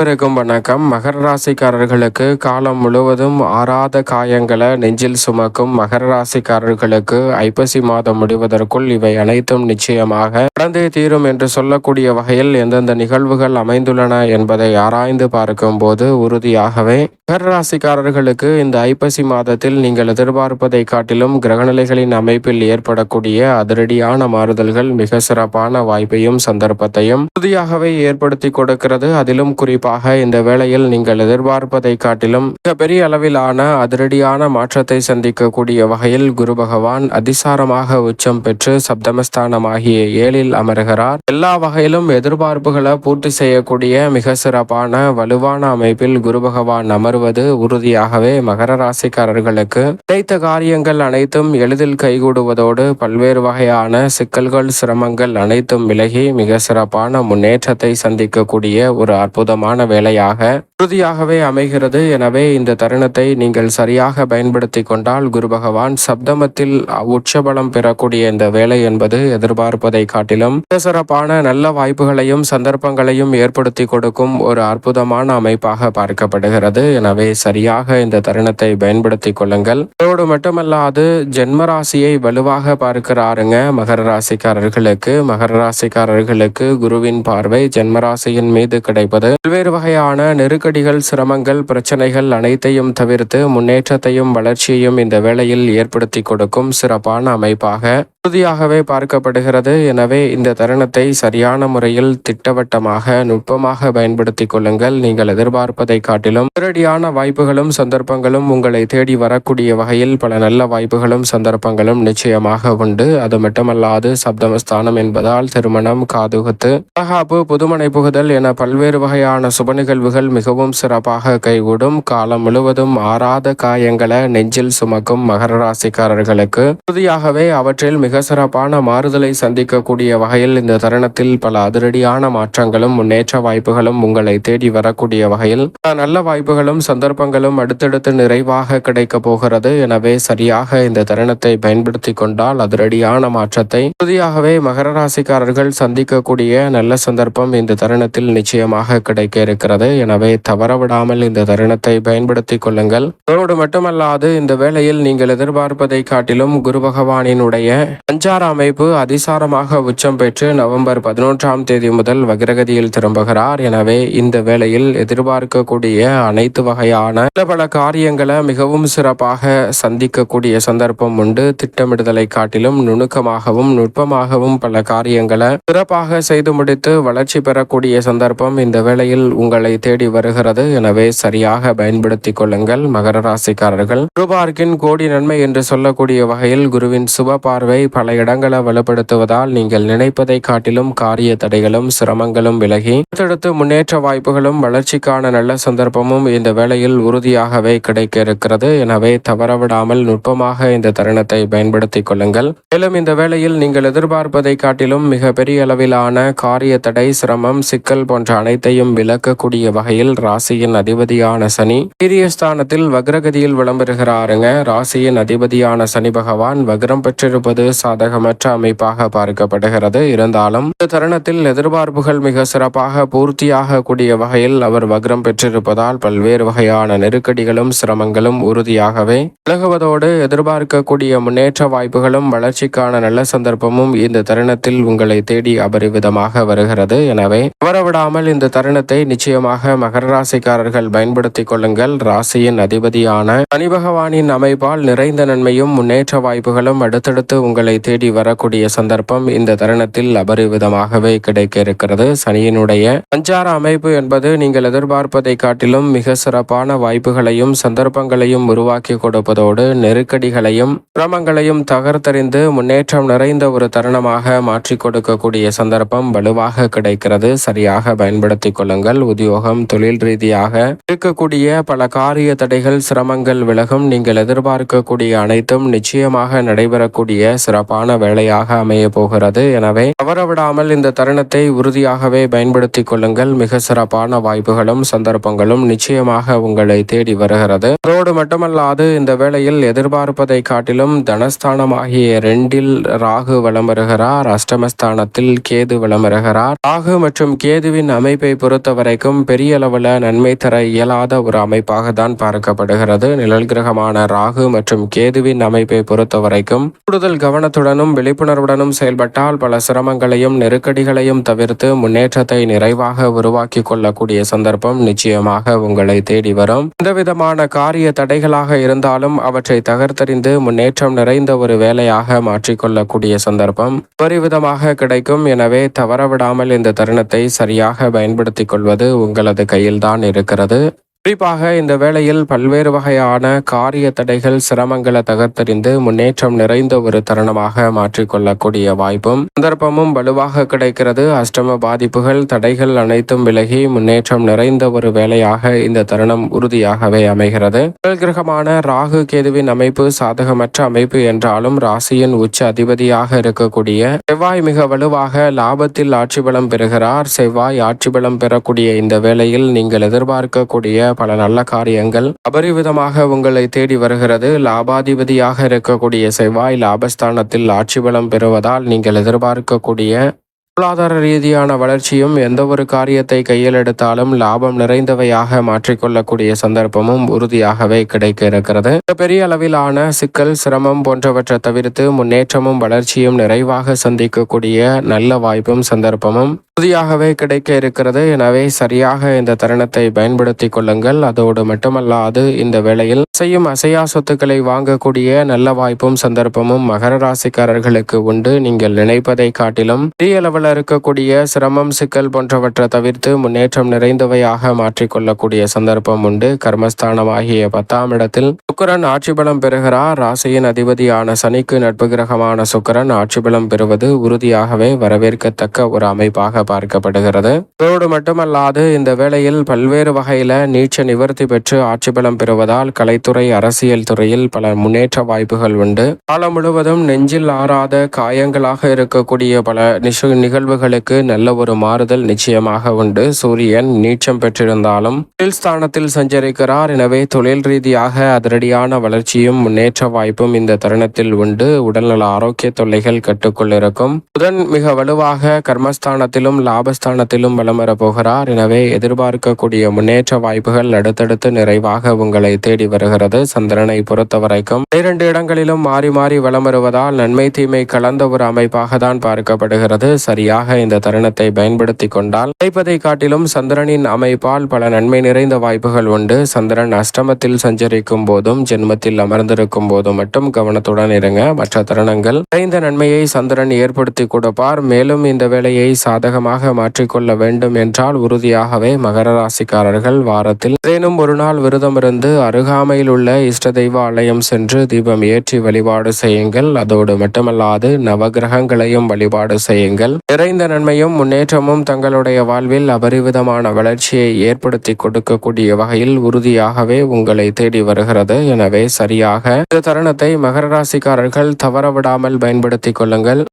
அனைவருக்கும் வணக்கம். மகர ராசிக்காரர்களுக்கு காலம் முழுவதும் ஆறாத காயங்களை நெஞ்சில் சுமக்கும் மகர ராசிக்காரர்களுக்கு ஐப்பசி மாதம் முடிவதற்குள் இவை அனைத்தும் நிச்சயமாக நடந்தே தீரும் என்று சொல்லக்கூடிய வகையில் எந்தெந்த நிகழ்வுகள் அமைந்துள்ளன என்பதை ஆராய்ந்து பார்க்கும் போது உறுதியாகவே மகர ராசிக்காரர்களுக்கு இந்த ஐப்பசி மாதத்தில் நீங்கள் எதிர்பார்ப்பதை காட்டிலும் கிரகநிலைகளின் அமைப்பில் ஏற்படக்கூடிய அதிரடியான மாறுதல்கள் மிக சிறப்பான வாய்ப்பையும் சந்தர்ப்பத்தையும் உறுதியாகவே ஏற்படுத்தி கொடுக்கிறது. அதிலும் குறிப்பாக இந்த வேளையில் நீங்கள் எதிர்பார்ப்பதை காட்டிலும் மிக பெரிய அளவிலான அதிரடியான மாற்றத்தை சந்திக்கக்கூடிய வகையில் குரு பகவான் அதிசாரமாக உச்சம் பெற்று சப்தமஸ்தானமாகிய ஏழில் அமர்கிறார். எல்லா வகையிலும் எதிர்பார்ப்புகளை பூர்த்தி செய்யக்கூடிய மிக சிறப்பான வலுவான அமைப்பில் குரு பகவான் அமர்வது உறுதியாகவே மகர ராசிக்காரர்களுக்கு கிடைத்த காரியங்கள் அனைத்தும் எளிதில் கைகூடுவதோடு பல்வேறு வகையான சிக்கல்கள் சிரமங்கள் அனைத்தும் விலகி மிக சிறப்பான முன்னேற்றத்தை சந்திக்கக்கூடிய ஒரு அற்புதமான வேலையாக உறுதியாகவே அமைகிறது. எனவே இந்த தருணத்தை நீங்கள் சரியாக பயன்படுத்தி கொண்டால் குரு பகவான் சப்தமத்தில் உச்சபலம் பெறக்கூடிய இந்த வேலை என்பது எதிர்பார்ப்பதை காட்டிலும் சிறப்பான நல்ல வாய்ப்புகளையும் சந்தர்ப்பங்களையும் ஏற்படுத்தி கொடுக்கும் ஒரு அற்புதமான அமைப்பாக பார்க்கப்படுகிறது. எனவே சரியாக இந்த தருணத்தை பயன்படுத்தி கொள்ளுங்கள். அதோடு மட்டுமல்லாது ஜென்மராசியை வலுவாக பார்க்கிறாருங்க மகர ராசிக்காரர்களுக்கு. மகர ராசிக்காரர்களுக்கு குருவின் பார்வை ஜென்மராசியின் மீது கிடைப்பது பல்வேறு வகையான நெருக்கடிகள் சிரமங்கள் பிரச்சனைகள் அனைத்தையும் தவிர்த்து முன்னேற்றத்தையும் வளர்ச்சியையும் இந்த வேளையில் ஏற்படுத்தி கொடுக்கும் சிறப்பான அமைப்பாக உறுதியாகவே பார்க்கப்படுகிறது. எனவே இந்த தருணத்தை சரியான முறையில் திட்டவட்டமாக நுட்பமாக பயன்படுத்தி கொள்ளுங்கள். நீங்கள் எதிர்பார்ப்பதை காட்டிலும் நேரடியான வாய்ப்புகளும் சந்தர்ப்பங்களும் உங்களை தேடி வரக்கூடிய வகையில் பல நல்ல வாய்ப்புகளும் சந்தர்ப்பங்களும் நிச்சயமாக உண்டு. அது மட்டுமல்லாது சப்தமஸ்தானம் என்பதால் திருமணம் காதுகுத்து தகாப்பு புதுமனை புகுதல் என பல்வேறு வகையான சுப நிகழ்வுகள் மிகவும் சிறப்பாக கைகூடும். காலம் முழுவதும் ஆறாத காயங்களை நெஞ்சில் சுமக்கும் மகர ராசிக்காரர்களுக்கு உறுதியாகவே அவற்றில் மிக சிறப்பான மாறுதலை சந்திக்கக்கூடிய வகையில் இந்த தருணத்தில் பல அதிரடியான மாற்றங்களும் முன்னேற்ற வாய்ப்புகளும் உங்களை தேடி வரக்கூடிய வகையில் நல்ல வாய்ப்புகளும் சந்தர்ப்பங்களும் அடுத்தடுத்து நிறைவாக கிடைக்க போகிறது. எனவே சரியாக இந்த தருணத்தை பயன்படுத்தி கொண்டால் அதிரடியான மாற்றத்தை உறுதியாகவே மகர ராசிக்காரர்கள் சந்திக்கக்கூடிய நல்ல சந்தர்ப்பம் இந்த தருணத்தில் நிச்சயமாக கிடைக்க இருக்கிறது. எனவே தவறவிடாமல் இந்த தருணத்தை பயன்படுத்திக் கொள்ளுங்கள். அதோடு மட்டுமல்லாது இந்த வேளையில் நீங்கள் எதிர்பார்ப்பதை காட்டிலும் குரு பகவானினுடைய சஞ்சார அமைப்பு அதிசாரமாக உச்சம் பெற்று நவம்பர் பதினொன்றாம் தேதி முதல் வக்ரகதியில் திரும்புகிறார். எனவே இந்த வேளையில் எதிர்பார்க்கக்கூடிய அனைத்து வகையான பல காரியங்களை மிகவும் சிறப்பாக சந்திக்கக்கூடிய சந்தர்ப்பம் உண்டு. திட்டமிடுதலை காட்டிலும் நுணுக்கமாகவும் நுட்பமாகவும் பல காரியங்களை சிறப்பாக செய்து முடித்து வளர்ச்சி பெறக்கூடிய சந்தர்ப்பம் இந்த வேளையில் உங்களை தேடி வருகிறது. எனவே சரியாக பயன்படுத்திக் கொள்ளுங்கள் மகர ராசிக்காரர்கள். குருபார்க்கின் கோடி நன்மை என்று சொல்லக்கூடிய வகையில் குருவின் சுப பார்வை பல இடங்களை வலுப்படுத்துவதால் நீங்கள் நினைப்பதை காட்டிலும் காரிய தடைகளும் சிரமங்களும் விலகி அடுத்தடுத்து முன்னேற்ற வாய்ப்புகளும் வளர்ச்சிக்கான நல்ல சந்தர்ப்பமும் இந்த வேளையில் உறுதியாகவே கிடைக்க இருக்கிறது எனவே தவறவிடாமல் நுட்பமாக இந்த தருணத்தை பயன்படுத்திக் கொள்ளுங்கள். மேலும் இந்த வேளையில் நீங்கள் எதிர்பார்ப்பதை காட்டிலும் மிக பெரிய அளவிலான காரிய தடை சிரமம் சிக்கல் போன்ற அனைத்தையும் விளக்கக்கூடிய வகையில் ராசியின் அதிபதியான சனி வீரியஸ்தானத்தில் வக்ரகதியில் விளம்பெறுகிறாருங்க ராசியின் அதிபதியான சனி பகவான் வக்ரம் பெற்றிருப்பது சாதகமற்ற அமைப்பாக பார்க்கப்படுகிறது. இருந்தாலும் இந்த தருணத்தில் எதிர்பார்ப்புகள் மிக சிறப்பாக பூர்த்தியாக கூடிய வகையில் அவர் வக்ரம் பெற்றிருப்பதால் பல்வேறு வகையான நெருக்கடிகளும் சிரமங்களும் உறுதியாகவே விலகுவதோடு எதிர்பார்க்கக்கூடிய முன்னேற்ற வாய்ப்புகளும் வளர்ச்சிக்கான நல்ல சந்தர்ப்பமும் இந்த தருணத்தில் உங்களை தேடி அபரிவிதமாக வருகிறது. எனவே தவறவிடாமல் இந்த தருணத்தை நிச்சயமாக மகர ராசிக்காரர்கள் பயன்படுத்திக் கொள்ளுங்கள். ராசியின் அதிபதியான சனி பகவானின் அமைப்பால் நிறைந்த நன்மையும் முன்னேற்ற வாய்ப்புகளும் அடுத்தடுத்து உங்களை தேடி வரக்கூடிய சந்தர்ப்பம் இந்த தருணத்தில் அபரிவிதமாகவே கிடைக்க இருக்கிறது சனியினுடைய சஞ்சார அமைப்பு என்பது நீங்கள் எதிர்பார்ப்பதை காட்டிலும் மிக சிறப்பான வாய்ப்புகளையும் சந்தர்ப்பங்களையும் உருவாக்கி கொடுப்பதோடு நெருக்கடிகளையும் சிரமங்களையும் தகர்த்தறிந்து முன்னேற்றம் நிறைந்த ஒரு தருணமாக மாற்றிக் கொடுக்கக்கூடிய சந்தர்ப்பம் வலுவாக கிடைக்கிறது. சரியாக பயன்படுத்திக் கொள்ளுங்கள். உத்தியோகம் தொழில் ரீதியாக இருக்கக்கூடிய பல காரிய தடைகள் சிரமங்கள் விலகும். நீங்கள் எதிர்பார்க்கக்கூடிய அனைத்தும் நிச்சயமாக நடைபெறக்கூடிய சிறப்பான வேலையாக அமைய போகிறது. எனவே தவறவிடாமல் இந்த தருணத்தை உறுதியாகவே பயன்படுத்திக் கொள்ளுங்கள். மிக சிறப்பான வாய்ப்புகளும் சந்தர்ப்பங்களும் நிச்சயமாக உங்களை தேடி வருகிறது. அதோடு மட்டுமல்லாது இந்த வேளையில் எதிர்பார்ப்பதை காட்டிலும் தனஸ்தானமாகிய ரெண்டில் ராகு வலம் வருகிறார் அஷ்டமஸ்தானத்தில் கேது வலம் வருகிறார் ராகு மற்றும் கேதுவின் அமைப்பை பொறுத்தவரை வரைக்கும் பெரிய அளவில் நன்மை தர இயலாத ஒரு அமைப்பாக தான் பார்க்கப்படுகிறது. நிழல் கிரகமான ராகு மற்றும் கேதுவின் அமைப்பை பொறுத்த வரைக்கும் கூடுதல் கவனத்துடனும் விழிப்புணர்வுடனும் செயல்பட்டால் பல சிரமங்களையும் நெருக்கடிகளையும் தவிர்த்து முன்னேற்றத்தை நிறைவாக உருவாக்கி கொள்ளக்கூடிய சந்தர்ப்பம் நிச்சயமாக உங்களை தேடி வரும். எந்தவிதமான காரிய தடைகளாக இருந்தாலும் அவற்றை தகர்த்தறிந்து முன்னேற்றம் நிறைந்த ஒரு வேலையாக மாற்றிக்கொள்ளக்கூடிய சந்தர்ப்பம் ஒருவிதமாக கிடைக்கும். எனவே தவறவிடாமல் இந்த தருணத்தை சரியாக பயன்படுத்திக் கொள்வது உங்களது கையில்தான் இருக்கிறது. குறிப்பாக இந்த வேளையில் பல்வேறு வகையான காரிய தடைகள் சிரமங்களை தகர்த்தறிந்து முன்னேற்றம் நிறைந்த ஒரு தருணமாக மாற்றிக்கொள்ளக்கூடிய வாய்ப்பும் சந்தர்ப்பமும் வலுவாக கிடைக்கிறது. அஷ்டம பாதிப்புகள் தடைகள் அனைத்தும் விலகி முன்னேற்றம் நிறைந்த ஒரு வேலையாக இந்த தருணம் உறுதியாகவே அமைகிறது. கிரகமான ராகு கேதுவின் அமைப்பு சாதகமற்ற அமைப்பு என்றாலும் ராசியின் உச்ச அதிபதியாக இருக்கக்கூடிய செவ்வாய் மிக வலுவாக லாபத்தில் ஆட்சி பலம் பெறுகிறார். செவ்வாய் ஆட்சி பலம் பெறக்கூடிய இந்த வேளையில் நீங்கள் எதிர்பார்க்கக்கூடிய பல நல்ல காரியங்கள் அபரிவிதமாக உங்களை தேடி வருகிறது. லாபாதிபதியாக இருக்கக்கூடிய செவ்வாய் லாபஸ்தானத்தில் ஆட்சி பலம் பெறுவதால் நீங்கள் எதிர்பார்க்கக்கூடிய பொருளாதார ரீதியான வளர்ச்சியும் எந்த ஒரு காரியத்தை கையில் எடுத்தாலும் லாபம் நிறைந்தவையாக மாற்றிக்கொள்ளக்கூடிய சந்தர்ப்பமும் உறுதியாகவே கிடைக்க இருக்கிறது. பெரிய அளவிலான சிக்கல் சிரமம் போன்றவற்றை தவிர்த்து முன்னேற்றமும் வளர்ச்சியும் நிறைவாக சந்திக்கக்கூடிய நல்ல வாய்ப்பும் சந்தர்ப்பமும் உறுதியாகவே கிடைக்க இருக்கிறது. எனவே சரியாக இந்த தருணத்தை பயன்படுத்திக் கொள்ளுங்கள். அதோடு மட்டுமல்லாது இந்த வேளையில் செய்யும் அசையா சொத்துக்களை வாங்கக்கூடிய நல்ல வாய்ப்பும் சந்தர்ப்பமும் மகர ராசிக்காரர்களுக்கு உண்டு. நீங்கள் நினைப்பதை காட்டிலும் பெரிய அளவில் இருக்கக்கூடிய சிரமம் சிக்கல் போன்றவற்றை தவிர்த்து முன்னேற்றம் நிறைந்தவையாக மாற்றிக்கொள்ளக்கூடிய சந்தர்ப்பம் உண்டு. கர்மஸ்தானமாகிய பத்தாம் இடத்தில் சுக்கரன் ஆட்சி பலம் பெறுகிறார். ராசியின் அதிபதியான சனிக்கு நட்பு கிரகமான சுக்கரன் ஆட்சி பலம் பெறுவது உறுதியாகவே வரவேற்கத்தக்க ஒரு அமைப்பாக பார்க்கப்படுகிறது. அதோடு மட்டுமல்லாது இந்த வேளையில் பல்வேறு வகையில நீச்ச நிவர்த்தி பெற்று ஆட்சி பலம் பெறுவதால் கலைத்துறை அரசியல் துறையில் பல முன்னேற்ற வாய்ப்புகள் உண்டு. காலம் முழுவதும் நெஞ்சில் ஆறாத காயங்களாக இருக்கக்கூடிய பல நிகழ்வுகளுக்கு நல்ல ஒரு மாறுதல் நிச்சயமாக உண்டு. சூரியன் நீச்சம் பெற்றிருந்தாலும் தொழில் ஸ்தானத்தில் சஞ்சரிக்கிறார். எனவே தொழில் ரீதியாக அதிரடியான வளர்ச்சியும் முன்னேற்ற வாய்ப்பும் இந்த தருணத்தில் உண்டு. உடல்நல ஆரோக்கிய தொல்லைகள் கட்டுக்குள் இருக்கும். புதன் மிக வலுவாக கர்மஸ்தானத்திலும் லாபஸ்தானத்திலும் வலம் போகிறார். எனவே எதிர்பார்க்கக்கூடிய முன்னேற்ற வாய்ப்புகள் அடுத்தடுத்து நிறைவாக உங்களை தேடி வருகிறது. சந்திரனை பொறுத்தவரைக்கும் இரண்டு இடங்களிலும் மாறி மாறி வலம் வருவதால் நன்மை தீமை கலந்த ஒரு அமைப்பாக தான் பார்க்கப்படுகிறது. சரியாக இந்த தருணத்தை பயன்படுத்தி கொண்டால் கிடைப்பதை காட்டிலும் சந்திரனின் அமைப்பால் பல நன்மை நிறைந்த வாய்ப்புகள் உண்டு. சந்திரன் அஷ்டமத்தில் சஞ்சரிக்கும் போதும் ஜென்மத்தில் அமர்ந்திருக்கும் போதும் மட்டும் கவனத்துடன் இருங்க. மற்ற தருணங்கள் நிறைந்த நன்மையை சந்திரன் ஏற்படுத்தி கொடுப்பார். மேலும் இந்த வேலையை சாதகமாக மாற்றிக்கொள்ள வேண்டும் என்றால் உறுதியாகவே மகர ராசிக்காரர்கள் வாரத்தில் ஏதேனும் ஒரு நாள் விரதம் இருந்து அருகாமையில் உள்ள இஷ்ட தெய்வ ஆலயம் சென்று தீபம் ஏற்றி வழிபாடு செய்யுங்கள். அதோடு மட்டுமல்லாது நவகிரகங்களையும் வழிபாடு செய்யுங்கள். நிறைந்த நன்மையும் முன்னேற்றமும் தங்களுடைய வாழ்வில் அபரிவிதமான வளர்ச்சியை ஏற்படுத்தி கொடுக்கக்கூடிய வகையில் உறுதியாகவே உங்களை தேடி வருகிறது. எனவே சரியாக இந்த தருணத்தை மகர ராசிக்காரர்கள் தவறவிடாமல் பயன்படுத்திக் கொள்ளுங்கள்.